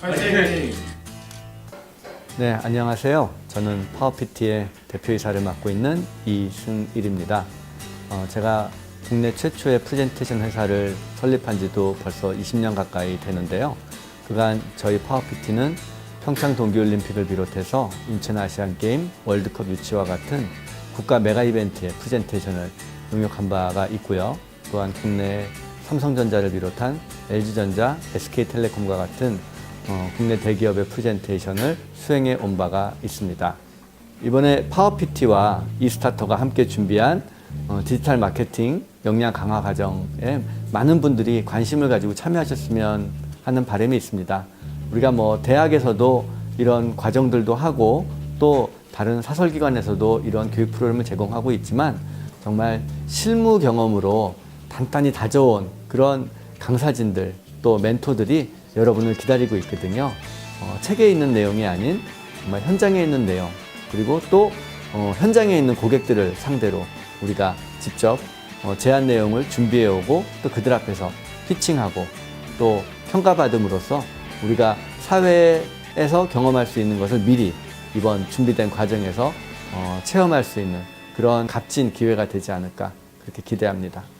파이팅! 네, 안녕하세요. 저는 파워피티의 대표이사를 맡고 있는 이승일입니다. 어, 제가 국내 최초의 프레젠테이션 회사를 설립한 지도 벌써 20년 가까이 되는데요. 그간 저희 파워피티는 평창 동계올림픽을 비롯해서 인천 아시안게임, 월드컵 유치와 같은 국가 메가 이벤트의 프레젠테이션을 용역한 바가 있고요. 또한 국내 삼성전자를 비롯한 LG전자, SK텔레콤과 같은 어, 국내 대기업의 프레젠테이션을 수행해 온 바가 있습니다. 이번에 파워피티와 이스타터가 함께 준비한 어, 디지털 마케팅 역량 강화 과정에 많은 분들이 관심을 가지고 참여하셨으면 하는 바람이 있습니다. 우리가 뭐 대학에서도 이런 과정들도 하고 또 다른 사설기관에서도 이런 교육 프로그램을 제공하고 있지만 정말 실무 경험으로 단단히 다져온 그런 강사진들 또 멘토들이 여러분을 기다리고 있거든요. 어, 책에 있는 내용이 아닌 정말 현장에 있는 내용 그리고 또 어, 현장에 있는 고객들을 상대로 우리가 직접 어, 제안 내용을 준비해 오고 또 그들 앞에서 피칭하고 또 평가받음으로써 우리가 사회에서 경험할 수 있는 것을 미리 이번 준비된 과정에서 어, 체험할 수 있는 그런 값진 기회가 되지 않을까 그렇게 기대합니다.